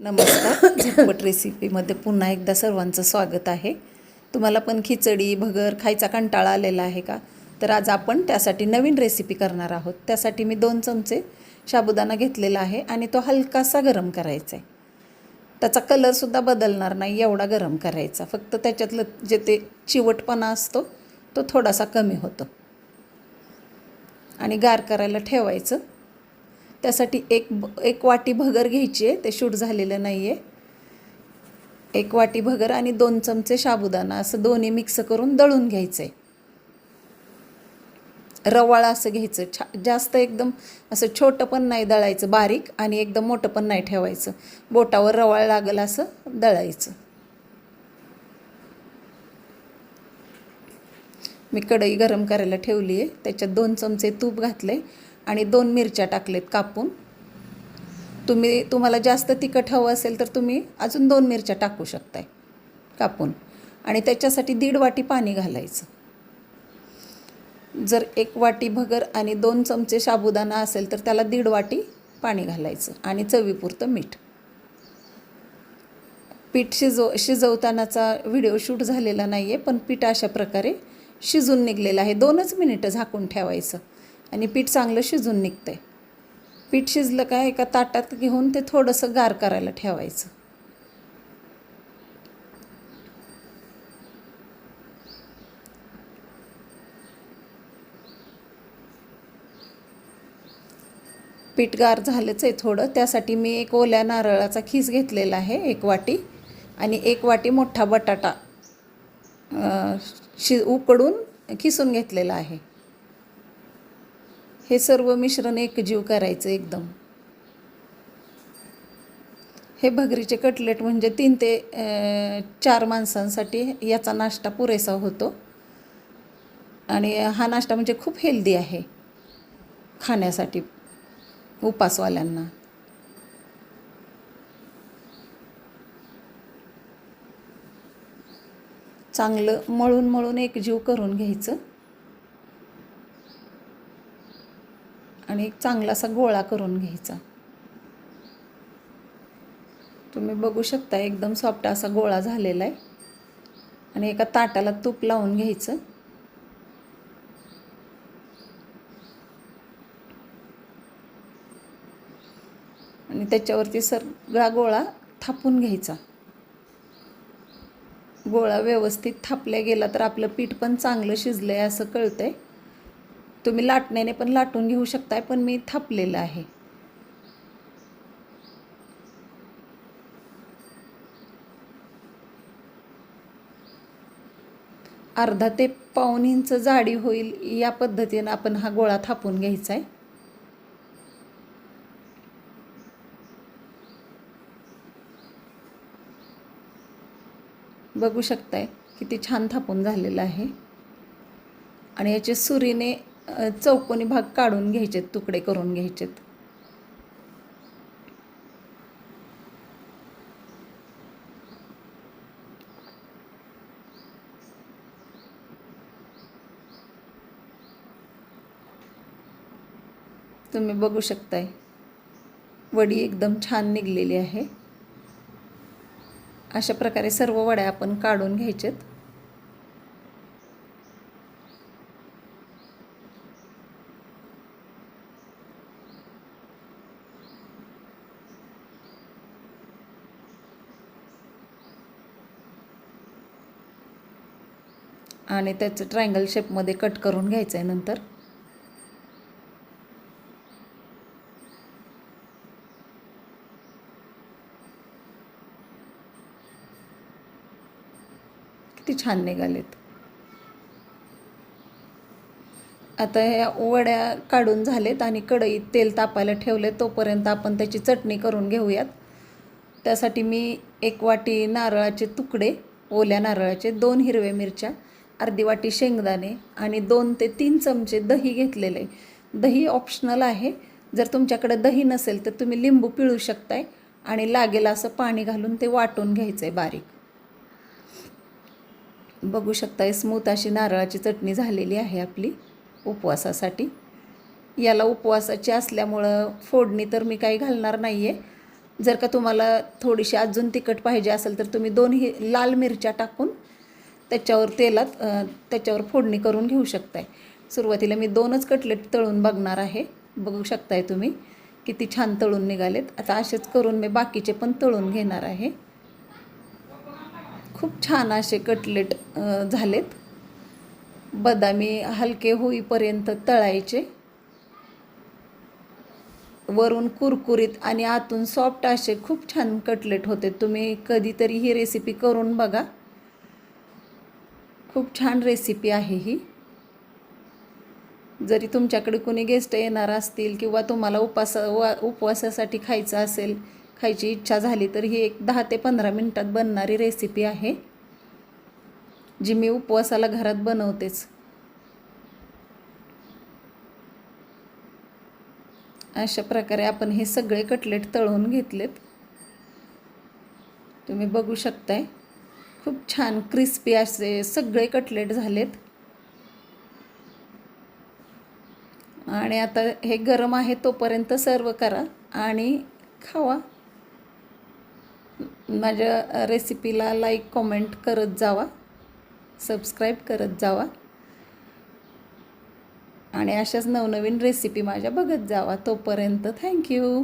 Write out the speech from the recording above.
नमस्कार. झटपट रेसिपीमध्ये पुन्हा एकदा सर्वांचं स्वागत आहे. तुम्हाला पण खिचडी भगर खायचा कंटाळा आलेला आहे का? तर आज आपण त्यासाठी नवीन रेसिपी करणार आहोत. त्यासाठी मी दोन चमचे साबुदाणा घेतलेला आहे आणि तो हलकासा गरम करायचा आहे. त्याचा कलरसुद्धा बदलणार नाही एवढा गरम करायचा. फक्त त्याच्यातलं जे ते चिवटपणा असतो तो थोडासा कमी होतो. आणि गार करायला ठेवायचं. त्यासाठी एक एक वाटी भगर घ्यायची आहे ते शूट झालेलं नाही आहे एक वाटी भगर आणि दोन चमचे साबुदाणा असं दोन्ही मिक्स करून दळून घ्यायचं आहे रवाळा असं घ्यायचं छा जास्त एकदम असं छोटं पण नाही दळायचं बारीक आणि एकदम मोठं पण नाही ठेवायचं. बोटावर रवाळ लागेल असं दळायचं. मी कढई गरम करायला ठेवली आहे त्याच्यात दोन चमचे तूप घातले आणि दोन मिरच्या टाकलेत कापून. तुम्ही तुम्हाला जास्त तिखट हवं असेल तर तुम्ही अजून दोन मिरच्या टाकू शकताय कापून. आणि त्याच्यासाठी दीड वाटी पाणी घालायचं. जर एक वाटी भगर आणि दोन चमचे साबुदाणा असेल तर त्याला दीड वाटी पाणी घालायचं आणि चवीपुरतं मीठ. पीठ शिजव शिजवतानाचा व्हिडिओ शूट झालेला नाही आहे पण पीठ अशा प्रकारे शिजून निघलेलं आहे. दोनच मिनिटं झाकून ठेवायचं. आणि पीठ चांगलं शिजून निघतंय. पीठ शिजलं का एका ताटात घेऊन ते थोडंसं गार करायला ठेवायचं. पीठ गार झालंच आहे थोडं त्यासाठी मी एक ओल्या नारळाचा खीस घेतलेला आहे एक वाटी. आणि एक वाटी मोठा बटाटा शि उकडून खिसून घेतलेला आहे. हे सर्व मिश्रण एकजीव करायचं एकदम. हे भगरीचे कटलेट म्हणजे तीन ते चार माणसांसाठी याचा नाश्ता पुरेसा होतो. आणि हा नाश्ता म्हणजे खूप हेल्दी आहे खाण्यासाठी उपासवाल्यांना. चांगलं मळून मळून एकजीव करून घ्यायचं. आणि एक चांगलासा गोळा करून घ्यायचा. तुम्ही बघू शकता एकदम सॉफ्ट असा गोळा झालेला आहे. आणि एका ताटाला तूप लावून घ्यायचं. आणि त्याच्यावरती सगळा गोळा थापून घ्यायचा. गोळा व्यवस्थित थापल्या गेला तर आपलं पीठ पण चांगलं शिजलं आहे असं कळतंय. तुम्ही लाटण्याने पण लाटून घेऊ शकताय पण मी थापलेलं आहे. अर्धा ते पाऊन इंच जाडी होईल या पद्धतीनं आपण हा गोळा थापून घ्यायचा आहे बघू शकताय किती छान थापून झालेलं आहे. आणि याचे सुरीने चौकोनी भाग काढून घ्यायचेत तुकडे करून घ्यायचेत. तुम्ही बघू शकताय वडी एकदम छान निघलेली आहे. अशा प्रकारे सर्व वड्या आपण काढून घ्यायचेत. आणि त्याचं ट्रायंगल शेपमध्ये कट करून घ्यायचं आहे नंतर. किती छान निघालेत. आता ह्या वड्या काढून झालेत आणि कढईत तेल तापायला ठेवले तोपर्यंत आपण त्याची चटणी करून घेऊयात. त्यासाठी मी एक वाटी नारळाचे तुकडे ओल्या नारळाचे दोन हिरव्या मिरच्या अर्धी वाटी शेंगदाणे आणि दोन ते तीन चमचे दही घेतलेले. दही ऑप्शनल आहे. जर तुमच्याकडे दही नसेल तर तुम्ही लिंबू पिळू शकताय आणि लागेल असं पाणी घालून ते वाटून घ्यायचं आहे बारीक. बघू शकताय स्मूथ अशी नारळाची चटणी झालेली आहे आपली उपवासासाठी. याला उपवासाची असल्यामुळं फोडणी तर मी काही घालणार नाही आहे जर का तुम्हाला थोडीशी अजून तिखट पाहिजे असेल तर तुम्ही दोन ही लाल मिरच्या टाकून त्याच्यावर तेलात त्याच्यावर फोडणी करून घेऊ शकताय. सुरुवातीला मी दोनच कटलेट तळून बघणार आहे. बघू शकताय तुम्ही किती छान तळून निघालेत. आता असेच करून मी बाकीचे पण तळून घेणार आहे. खूप छान असे कटलेट झालेत. बदामी हलके होईपर्यंत तळायचे. वरून कुरकुरीत आणि आतून सॉफ्ट असे खूप छान कटलेट होते. तुम्ही कधीतरी ही रेसिपी करून बघा. खूप छान रेसिपी आहे ही. जरी तुमच्याकडे कोणी गेस्ट येणार असतील किंवा तुम्हाला उपासा वा उपवासासाठी खायचं असेल खायची इच्छा झाली तर ही एक दहा ते पंधरा मिनटात बनणारी रेसिपी आहे. जी मी उपवासाला घरात बनवतेच. अशा प्रकारे आपण हे सगळे कटलेट तळून घेतलेत. तुम्ही बघू शकताय. खूप छान क्रिस्पी असे सगळे कटलेट झालेत. आणि आता हे गरम आहे तोपर्यंत सर्व करा आणि खावा. माझ्या रेसिपीला लाईक कॉमेंट करत जावा. सबस्क्राईब करत जावा. आणि अशाच नवनवीन रेसिपी माझ्या बघत जावा तोपर्यंत थँक्यू